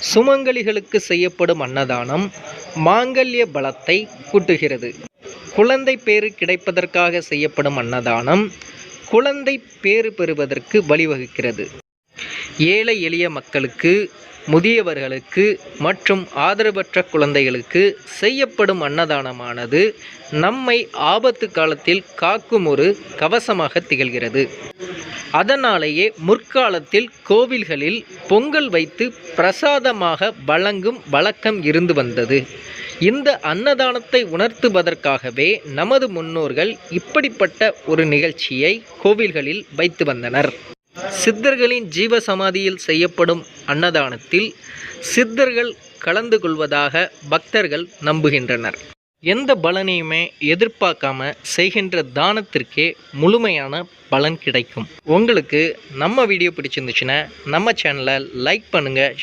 சுமங்கலிகளுக்கு செய்யப்படும் அன்னதானம் மாங்கல்ய பலத்தை கூட்டுகிறது. குழந்தை பேறு கிடைப்பதற்காக செய்யப்படும் அன்னதானம் குழந்தை பேறு பெறுவதற்கு வழிவகுக்கிறது. ஏழை எளிய மக்களுக்கு முதியவர்களுக்கு மற்றும் ஆதரவற்ற குழந்தைகளுக்கு செய்யப்படும் அன்னதானமானது நம்மை ஆபத்து காலத்தில் காக்கும் ஒரு கவசமாக திகழ்கிறது. அதனாலேயே முற்காலத்தில் கோவில்களில் பொங்கல் வைத்து பிரசாதமாக வழங்கும் வழக்கம் இருந்து வந்தது. இந்த அன்னதானத்தை உணர்த்துவதற்காகவே நமது முன்னோர்கள் இப்படிப்பட்ட ஒரு நிகழ்ச்சியை கோவில்களில் வைத்து வந்தனர். சித்தர்களின் ஜீவ சமாதியில் செய்யப்படும் அன்னதானத்தில் சித்தர்கள் கலந்து கொள்வதாக பக்தர்கள் நம்புகின்றனர். எந்த பலனையுமே எதிர்பார்க்காம செய்கின்ற தானத்திற்கே முழுமையான பலன் கிடைக்கும். உங்களுக்கு நம்ம வீடியோ பிடிச்சிருந்துச்சுன்னா நம்ம சேனலை லைக் பண்ணுங்கள்